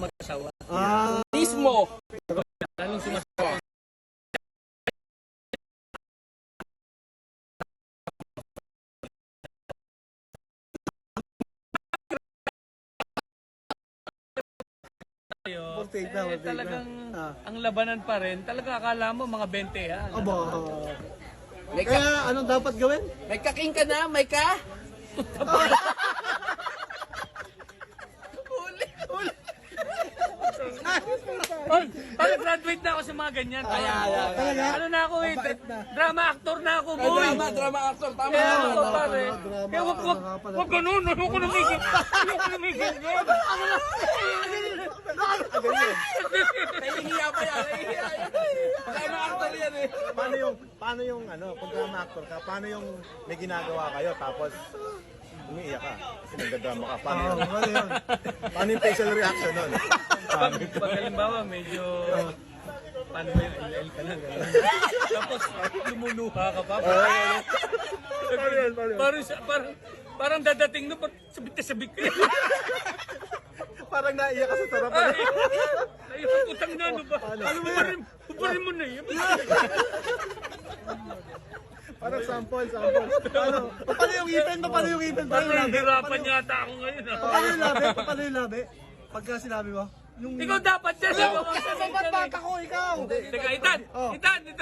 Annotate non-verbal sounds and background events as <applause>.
mag-asawa. Ah, Mismo. Lalong sumasawa. Na, eh, talagang Ah. ang labanan pa rin. Talaga akala mo mga 20 yan. aba. Kaya anong dapat gawin? may kaking ka na, may ka? <laughs> Oy, pag-graduate na ako sa mga ganyan. Kaya, Talaga? ano na ako eh, drama actor na ako, Ay, boy. drama, drama actor, tama Kaya naman. ako, drama, pare. drama, Kaya wag, wag, drama pala. wag ganun, ayoko namigil. Ayoko namigil. Nahihiya pa yan, nahihiya. Drama actor yan eh. paano yung paano yung ano pag drama actor ka paano yung may ginagawa kayo tapos umiiyak ka kasi nagdadrama ka paano Oo, yung, ano yun? paano yung facial reaction nun Pag, pag halimbawa, medyo... Paano ba yung LL ka na? gano'n? Tapos, lumuluha ka pa. Parang, sa- parang, parang dadating no, parang sabit na sabit ka. parang naiyak ka sa sarap Ay, ay, putang na, ano ba? Ano ba yan? Uparin mo na yun. parang sample sample Paano? Paano yung ngipin? Paano yung ngipin? Paano yung hirapan yata ako ngayon. ah. Paano yung labi? Paano yung labi? Pagka sinabi mo? Yung... Ikaw dapat yan. Ba't bata ko ikaw? Teka, Itan! Itan! Itan!